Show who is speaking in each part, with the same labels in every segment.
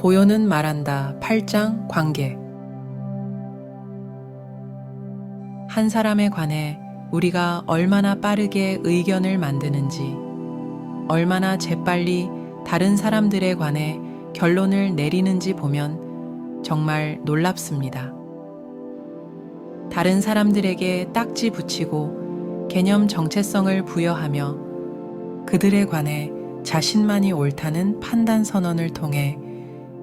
Speaker 1: 고요는 말한다. 8장 관계. 한 사람에 관해 우리가 얼마나 빠르게 의견을 만드는지, 얼마나 재빨리 다른 사람들에 관해 결론을 내리는지 보면 정말 놀랍습니다. 다른 사람들에게 딱지 붙이고 개념 정체성을 부여하며 그들에 관해 자신만이 옳다는 판단 선언을 통해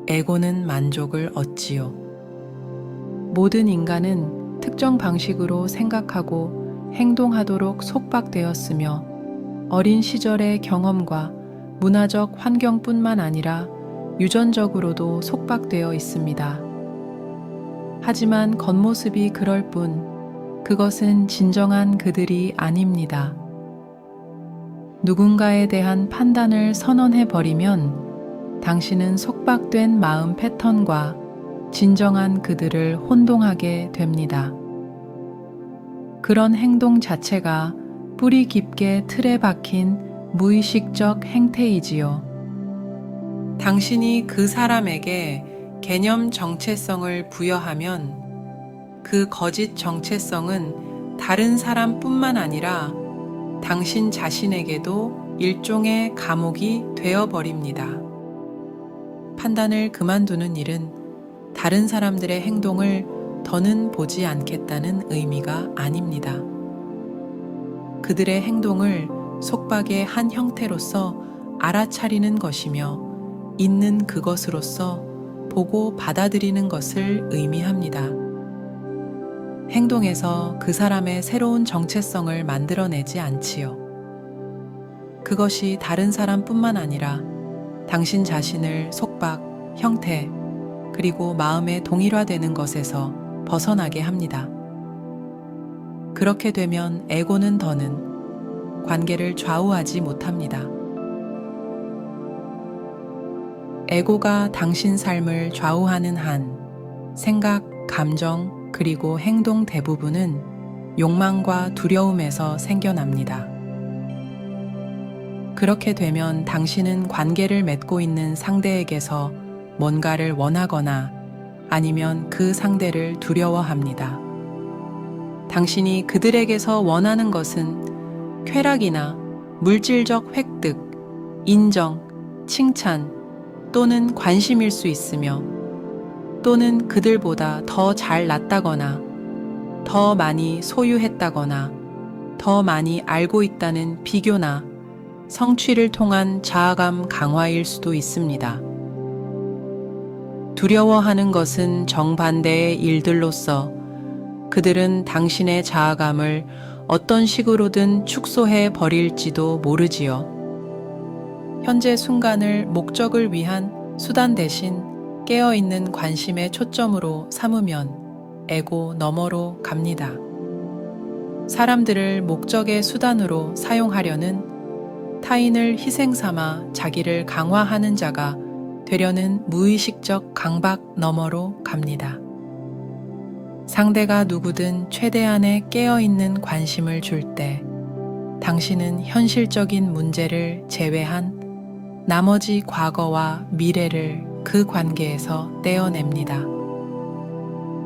Speaker 1: 에고는 만족을 얻지요. 모든 인간은 특정 방식으로 생각하고 행동하도록 속박되었으며 어린 시절의 경험과 문화적 환경뿐만 아니라 유전적으로도 속박되어 있습니다. 하지만 겉모습이 그럴 뿐 그것은 진정한 그들이 아닙니다. 누군가에 대한 판단을 선언해 버리면 당신은 속박된 마음 패턴과 진정한 그들을 혼동하게 됩니다. 그런 행동 자체가 뿌리 깊게 틀에 박힌 무의식적 행태이지요. 당신이 그 사람에게 개념 정체성을 부여하면 그 거짓 정체성은 다른 사람뿐만 아니라 당신 자신에게도 일종의 감옥이 되어버립니다. 판단을 그만두는 일은 다른 사람들의 행동을 더는 보지 않겠다는 의미가 아닙니다. 그들의 행동을 속박의 한 형태로서 알아차리는 것이며 있는 그것으로서 보고 받아들이는 것을 의미합니다. 행동에서 그 사람의 새로운 정체성을 만들어내지 않지요. 그것이 다른 사람뿐만 아니라 당신 자신을 속 박, 형태, 그리고 마음에 동일화되는 것에서 벗어나게 합니다. 그렇게 되면 에고는 더는 관계를 좌우하지 못합니다. 에고가 당신 삶을 좌우하는 한 생각, 감정, 그리고 행동 대부분은 욕망과 두려움에서 생겨납니다. 그렇게 되면 당신은 관계를 맺고 있는 상대에게서 뭔가를 원하거나 아니면 그 상대를 두려워합니다. 당신이 그들에게서 원하는 것은 쾌락이나 물질적 획득, 인정, 칭찬 또는 관심일 수 있으며 또는 그들보다 더 잘났다거나 더 많이 소유했다거나 더 많이 알고 있다는 비교나 성취를 통한 자아감 강화일 수도 있습니다. 두려워하는 것은 정반대의 일들로서 그들은 당신의 자아감을 어떤 식으로든 축소해 버릴지도 모르지요. 현재 순간을 목적을 위한 수단 대신 깨어있는 관심의 초점으로 삼으면 에고 너머로 갑니다. 사람들을 목적의 수단으로 사용하려는 타인을 희생 삼아 자기를 강화하는 자가 되려는 무의식적 강박 너머로 갑니다. 상대가 누구든 최대한의 깨어있는 관심을 줄 때 당신은 현실적인 문제를 제외한 나머지 과거와 미래를 그 관계에서 떼어냅니다.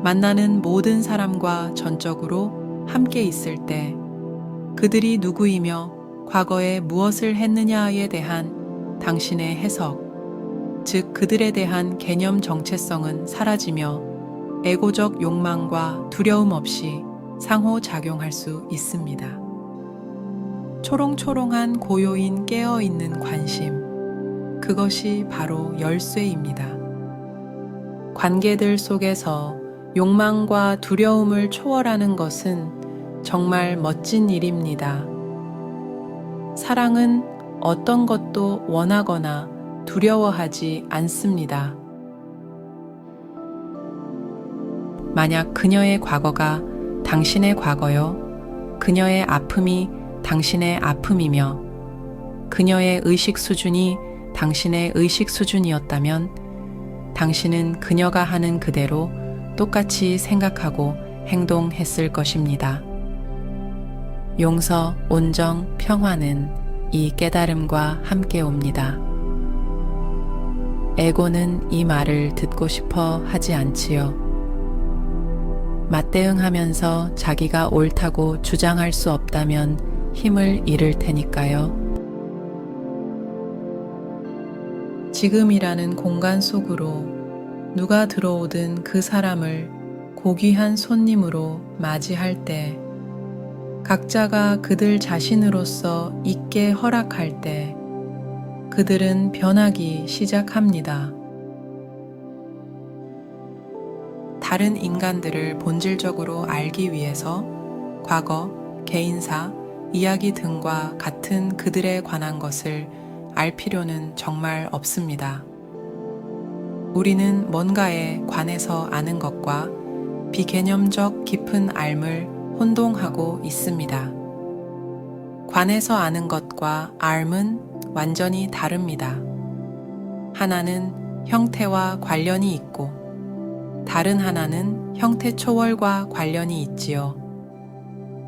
Speaker 1: 만나는 모든 사람과 전적으로 함께 있을 때 그들이 누구이며 과거에 무엇을 했느냐에 대한 당신의 해석, 즉 그들에 대한 개념 정체성은 사라지며 에고적 욕망과 두려움 없이 상호작용할 수 있습니다. 초롱초롱한 고요인 깨어있는 관심, 그것이 바로 열쇠입니다. 관계들 속에서 욕망과 두려움을 초월하는 것은 정말 멋진 일입니다. 사랑은 어떤 것도 원하거나 두려워하지 않습니다. 만약 그녀의 과거가 당신의 과거요, 그녀의 아픔이 당신의 아픔이며, 그녀의 의식 수준이 당신의 의식 수준이었다면, 당신은 그녀가 하는 그대로 똑같이 생각하고 행동했을 것입니다. 용서, 온정, 평화는 이 깨달음과 함께 옵니다. 에고는 이 말을 듣고 싶어 하지 않지요. 맞대응하면서 자기가 옳다고 주장할 수 없다면 힘을 잃을 테니까요. 지금이라는 공간 속으로 누가 들어오든 그 사람을 고귀한 손님으로 맞이할 때 각자가 그들 자신으로서 있게 허락할 때 그들은 변하기 시작합니다. 다른 인간들을 본질적으로 알기 위해서 과거, 개인사, 이야기 등과 같은 그들에 관한 것을 알 필요는 정말 없습니다. 우리는 뭔가에 관해서 아는 것과 비개념적 깊은 알을 혼동하고 있습니다. 관해서 아는 것과 알은 완전히 다릅니다. 하나는 형태와 관련이 있고 다른 하나는 형태 초월과 관련이 있지요.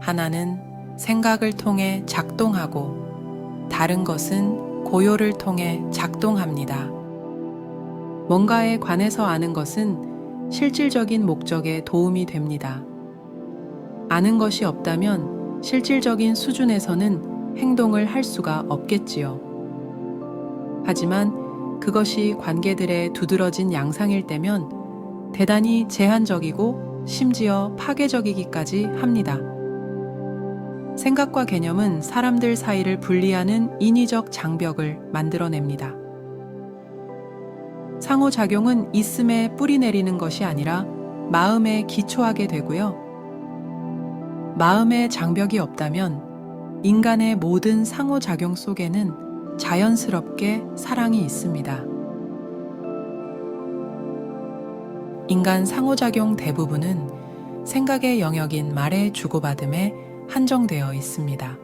Speaker 1: 하나는 생각을 통해 작동하고 다른 것은 고요를 통해 작동합니다. 뭔가에 관해서 아는 것은 실질적인 목적에 도움이 됩니다. 아는 것이 없다면 실질적인 수준에서는 행동을 할 수가 없겠지요. 하지만 그것이 관계들의 두드러진 양상일 때면 대단히 제한적이고 심지어 파괴적이기까지 합니다. 생각과 개념은 사람들 사이를 분리하는 인위적 장벽을 만들어냅니다. 상호작용은 있음에 뿌리 내리는 것이 아니라 마음에 기초하게 되고요. 마음의 장벽이 없다면 인간의 모든 상호작용 속에는 자연스럽게 사랑이 있습니다. 인간 상호작용 대부분은 생각의 영역인 말의 주고받음에 한정되어 있습니다.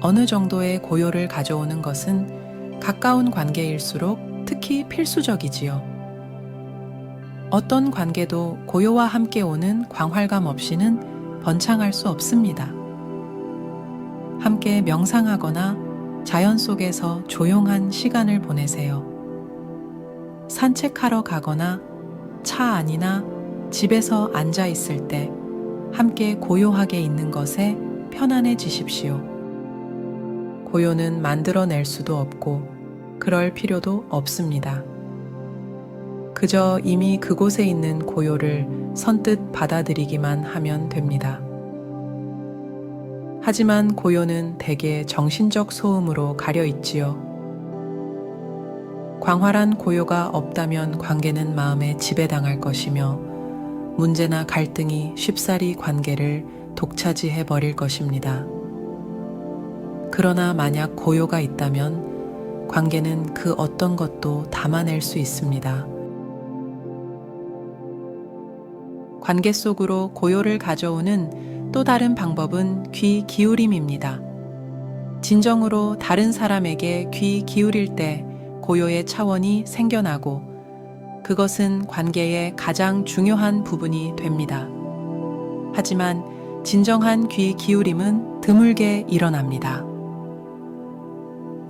Speaker 1: 어느 정도의 고요를 가져오는 것은 가까운 관계일수록 특히 필수적이지요. 어떤 관계도 고요와 함께 오는 광활감 없이는 번창할 수 없습니다. 함께 명상하거나 자연 속에서 조용한 시간을 보내세요. 산책하러 가거나 차 안이나 집에서 앉아 있을 때 함께 고요하게 있는 것에 편안해지십시오. 고요는 만들어낼 수도 없고 그럴 필요도 없습니다. 그저 이미 그곳에 있는 고요를 선뜻 받아들이기만 하면 됩니다. 하지만 고요는 대개 정신적 소음으로 가려 있지요. 광활한 고요가 없다면 관계는 마음에 지배당할 것이며 문제나 갈등이 쉽사리 관계를 독차지해 버릴 것입니다. 그러나 만약 고요가 있다면 관계는 그 어떤 것도 담아낼 수 있습니다. 관계 속으로 고요를 가져오는 또 다른 방법은 귀 기울임입니다. 진정으로 다른 사람에게 귀 기울일 때 고요의 차원이 생겨나고 그것은 관계의 가장 중요한 부분이 됩니다. 하지만 진정한 귀 기울임은 드물게 일어납니다.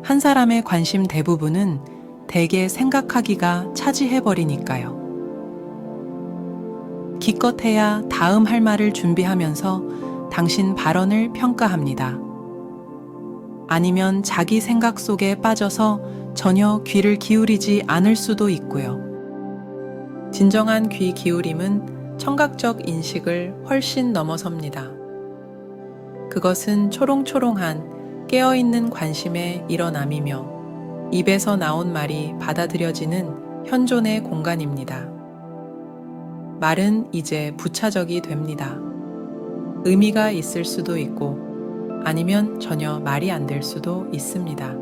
Speaker 1: 한 사람의 관심 대부분은 대개 생각하기가 차지해버리니까요. 기껏해야 다음 할 말을 준비하면서 당신 발언을 평가합니다. 아니면 자기 생각 속에 빠져서 전혀 귀를 기울이지 않을 수도 있고요. 진정한 귀 기울임은 청각적 인식을 훨씬 넘어섭니다. 그것은 초롱초롱한 깨어있는 관심의 일어남이며 입에서 나온 말이 받아들여지는 현존의 공간입니다. 말은 이제 부차적이 됩니다. 의미가 있을 수도 있고 아니면 전혀 말이 안 될 수도 있습니다.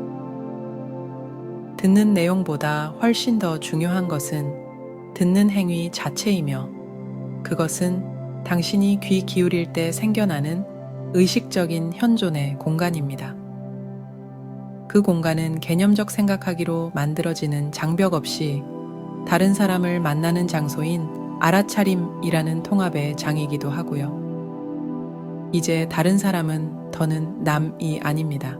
Speaker 1: 듣는 내용보다 훨씬 더 중요한 것은 듣는 행위 자체이며 그것은 당신이 귀 기울일 때 생겨나는 의식적인 현존의 공간입니다. 그 공간은 개념적 생각하기로 만들어지는 장벽 없이 다른 사람을 만나는 장소인 알아차림이라는 통합의 장이기도 하고요. 이제 다른 사람은 더는 남이 아닙니다.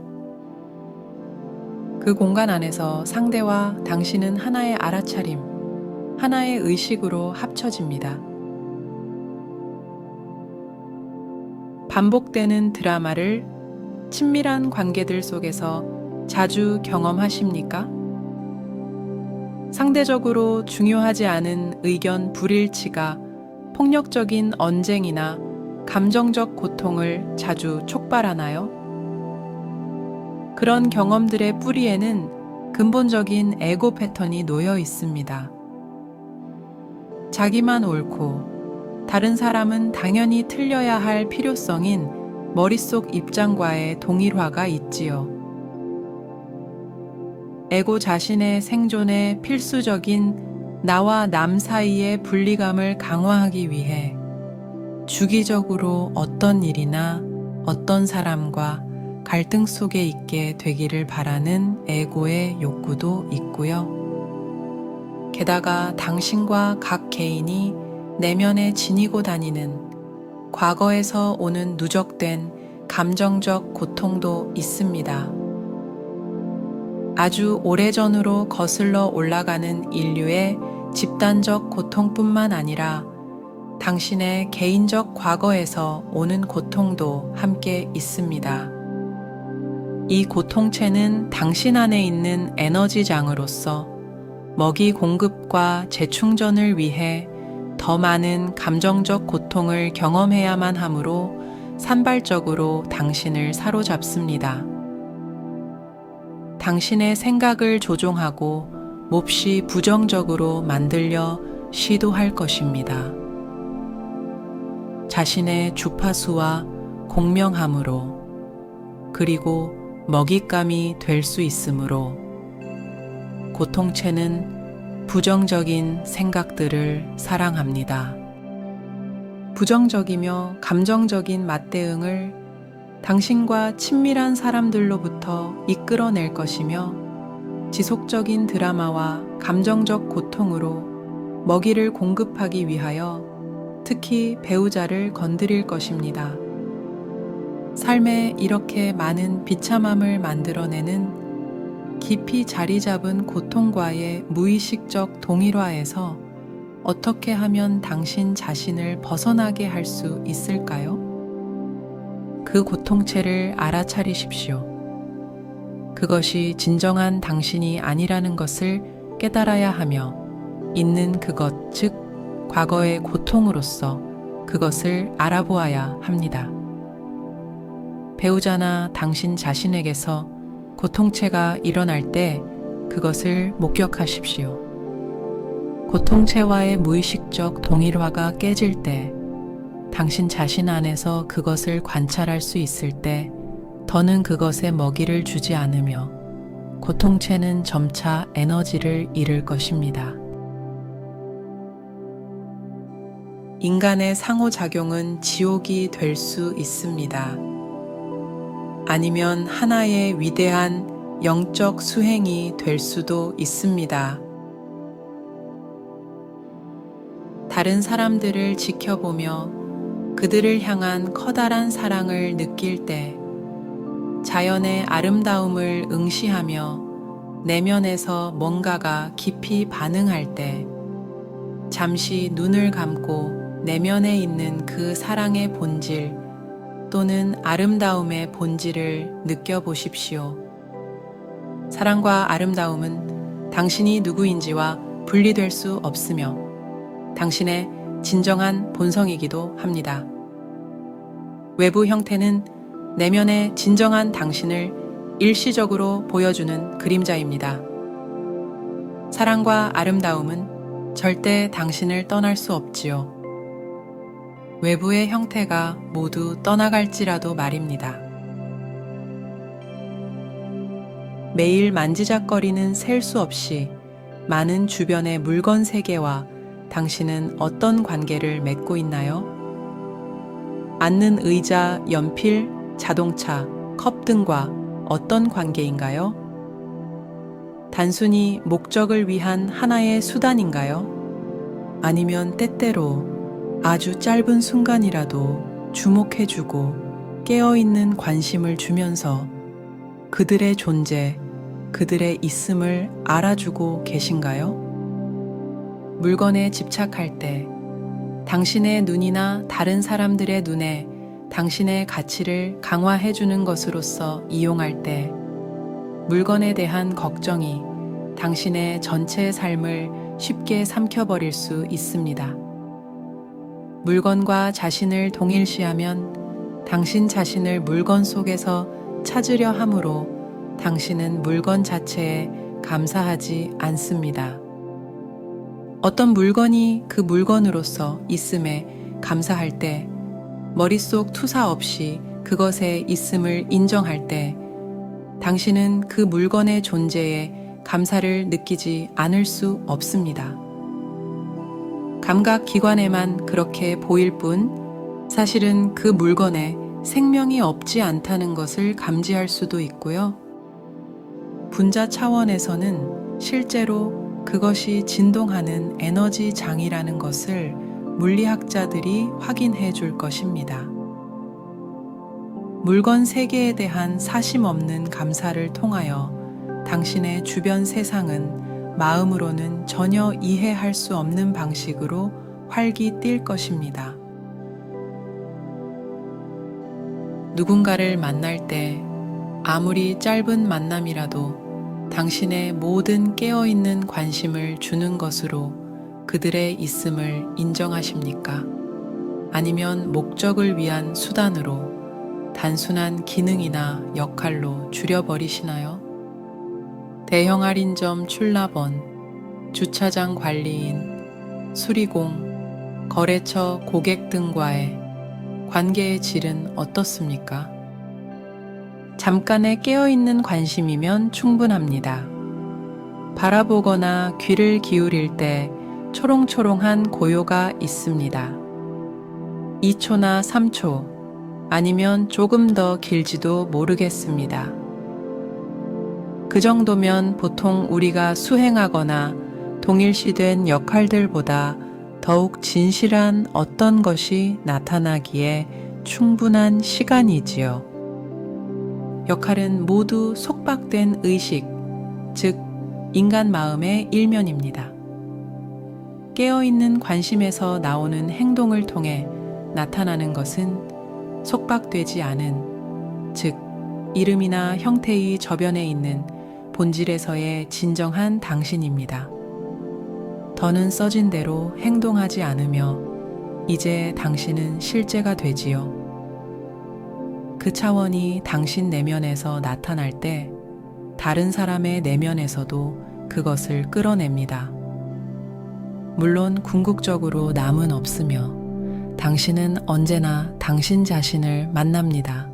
Speaker 1: 그 공간 안에서 상대와 당신은 하나의 알아차림, 하나의 의식으로 합쳐집니다. 반복되는 드라마를 친밀한 관계들 속에서 자주 경험하십니까? 상대적으로 중요하지 않은 의견 불일치가 폭력적인 언쟁이나 감정적 고통을 자주 촉발하나요? 그런 경험들의 뿌리에는 근본적인 에고 패턴이 놓여 있습니다. 자기만 옳고 다른 사람은 당연히 틀려야 할 필요성인 머릿속 입장과의 동일화가 있지요. 에고 자신의 생존에 필수적인 나와 남 사이의 분리감을 강화하기 위해 주기적으로 어떤 일이나 어떤 사람과 갈등 속에 있게 되기를 바라는 에고의 욕구도 있고요. 게다가 당신과 각 개인이 내면에 지니고 다니는 과거에서 오는 누적된 감정적 고통도 있습니다. 아주 오래전으로 거슬러 올라가는 인류의 집단적 고통뿐만 아니라 당신의 개인적 과거에서 오는 고통도 함께 있습니다. 이 고통체는 당신 안에 있는 에너지장으로서 먹이 공급과 재충전을 위해 더 많은 감정적 고통을 경험해야만 하므로 산발적으로 당신을 사로잡습니다. 당신의 생각을 조종하고 몹시 부정적으로 만들려 시도할 것입니다. 자신의 주파수와 공명함으로 그리고 먹잇감이 될 수 있으므로 고통체는 부정적인 생각들을 사랑합니다. 부정적이며 감정적인 맞대응을 당신과 친밀한 사람들로부터 이끌어낼 것이며 지속적인 드라마와 감정적 고통으로 먹이를 공급하기 위하여 특히 배우자를 건드릴 것입니다. 삶에 이렇게 많은 비참함을 만들어내는 깊이 자리 잡은 고통과의 무의식적 동일화에서 어떻게 하면 당신 자신을 벗어나게 할 수 있을까요? 그 고통체를 알아차리십시오. 그것이 진정한 당신이 아니라는 것을 깨달아야 하며 있는 그것, 즉, 과거의 고통으로서 그것을 알아보아야 합니다. 배우자나 당신 자신에게서 고통체가 일어날 때 그것을 목격하십시오. 고통체와의 무의식적 동일화가 깨질 때 당신 자신 안에서 그것을 관찰할 수 있을 때 더는 그것에 먹이를 주지 않으며 고통체는 점차 에너지를 잃을 것입니다. 인간의 상호작용은 지옥이 될 수 있습니다. 아니면 하나의 위대한 영적 수행이 될 수도 있습니다. 다른 사람들을 지켜보며 그들을 향한 커다란 사랑을 느낄 때 자연의 아름다움을 응시하며 내면에서 뭔가가 깊이 반응할 때 잠시 눈을 감고 내면에 있는 그 사랑의 본질 또는 아름다움의 본질을 느껴보십시오. 사랑과 아름다움은 당신이 누구인지와 분리될 수 없으며 당신의 진정한 본성이기도 합니다. 외부 형태는 내면의 진정한 당신을 일시적으로 보여주는 그림자입니다. 사랑과 아름다움은 절대 당신을 떠날 수 없지요. 외부의 형태가 모두 떠나갈지라도 말입니다. 매일 만지작거리는 셀 수 없이 많은 주변의 물건 세계와 당신은 어떤 관계를 맺고 있나요? 앉는 의자, 연필, 자동차, 컵 등과 어떤 관계인가요? 단순히 목적을 위한 하나의 수단인가요? 아니면 때때로 아주 짧은 순간이라도 주목해주고 깨어있는 관심을 주면서 그들의 존재, 그들의 있음을 알아주고 계신가요? 물건에 집착할 때 당신의 눈이나 다른 사람들의 눈에 당신의 가치를 강화해 주는 것으로서 이용할 때 물건에 대한 걱정이 당신의 전체 삶을 쉽게 삼켜버릴 수 있습니다. 물건과 자신을 동일시하면 당신 자신을 물건 속에서 찾으려 함으로 당신은 물건 자체에 감사하지 않습니다. 어떤 물건이 그 물건으로서 있음에 감사할 때 머릿속 투사 없이 그것의 있음을 인정할 때 당신은 그 물건의 존재에 감사를 느끼지 않을 수 없습니다. 감각 기관에만 그렇게 보일 뿐 사실은 그 물건에 생명이 없지 않다는 것을 감지할 수도 있고요. 분자 차원에서는 실제로 그것이 진동하는 에너지 장이라는 것을 물리학자들이 확인해 줄 것입니다. 물건 세계에 대한 사심 없는 감사를 통하여 당신의 주변 세상은 마음으로는 전혀 이해할 수 없는 방식으로 활기 뛸 것입니다. 누군가를 만날 때 아무리 짧은 만남이라도 당신의 모든 깨어있는 관심을 주는 것으로 그들의 있음을 인정하십니까? 아니면 목적을 위한 수단으로 단순한 기능이나 역할로 줄여버리시나요? 대형 할인점 출납원, 주차장 관리인, 수리공, 거래처 고객 등과의 관계의 질은 어떻습니까? 잠깐의 깨어있는 관심이면 충분합니다. 바라보거나 귀를 기울일 때 초롱초롱한 고요가 있습니다. 2초나 3초, 아니면 조금 더 길지도 모르겠습니다. 그 정도면 보통 우리가 수행하거나 동일시된 역할들보다 더욱 진실한 어떤 것이 나타나기에 충분한 시간이지요. 역할은 모두 속박된 의식, 즉, 인간 마음의 일면입니다. 깨어있는 관심에서 나오는 행동을 통해 나타나는 것은 속박되지 않은, 즉, 이름이나 형태의 저변에 있는 본질에서의 진정한 당신입니다. 더는 써진 대로 행동하지 않으며 이제 당신은 실제가 되지요. 그 차원이 당신 내면에서 나타날 때 다른 사람의 내면에서도 그것을 끌어냅니다. 물론 궁극적으로 남은 없으며 당신은 언제나 당신 자신을 만납니다.